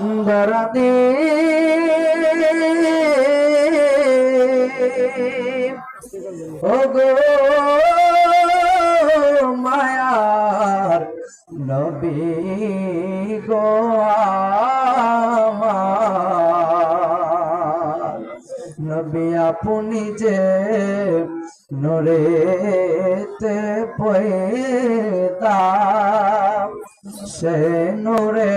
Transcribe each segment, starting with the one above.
দরদি ও গো মায়ার নবী গো নবী আপনি যে নরেতে পয়দা সে নূরে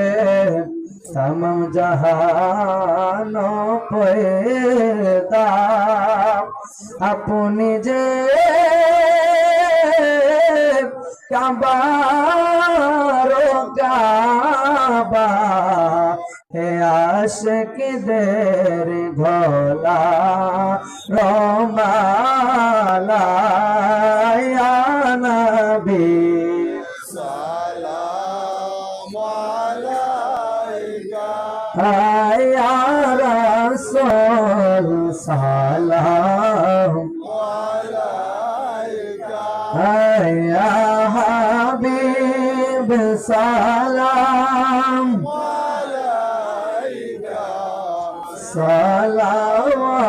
তমাম জাহান পয়দা আপনি যে কাবার কাবা হে আশিকদের ভোলা রমালা নবী সালাম আলাইকা ইয়া রাসূল সালাম। আলাইকা ইয়া হাবিব সালাম। আলাইকা সালাওয়াত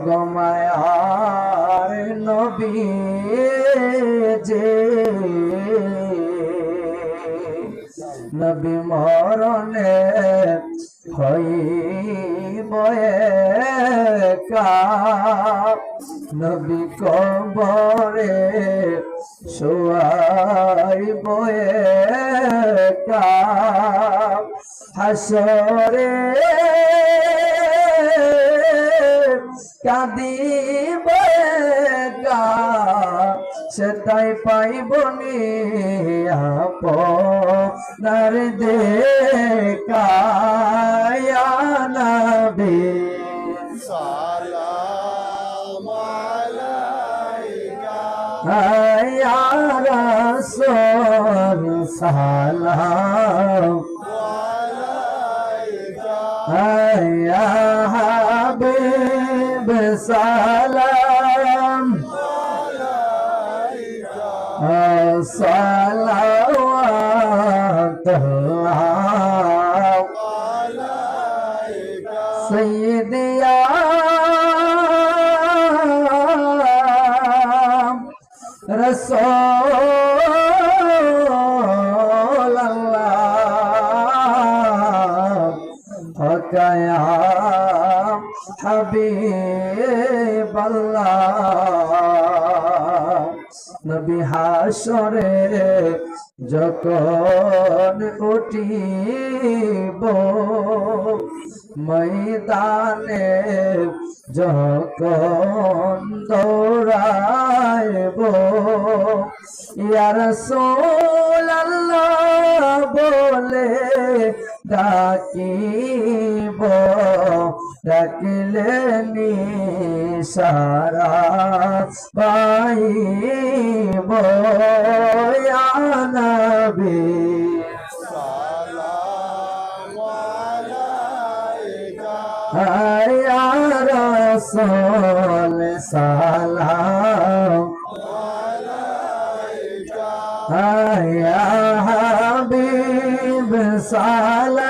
অগমায়ার নবী যে। নবী মরণে হইব নবী কবরে একা। হাসরে কাঁদিব সেটাই পাইব আপনার দেখা নবী সালাম আলাইকা। والسلام الصلوات عليك سيدي يا رسول الله حكايا হাবিব নবী হাসরে যখন উঠিব ময়দানে যখন দৌড়াইব ইয়ার সোল বলে ডাকি ডাকিলে সারা পাইব নবী। সালাম আলাইকা ইয়া রাসূল সালাম। ইয়া হাবিব সালাম।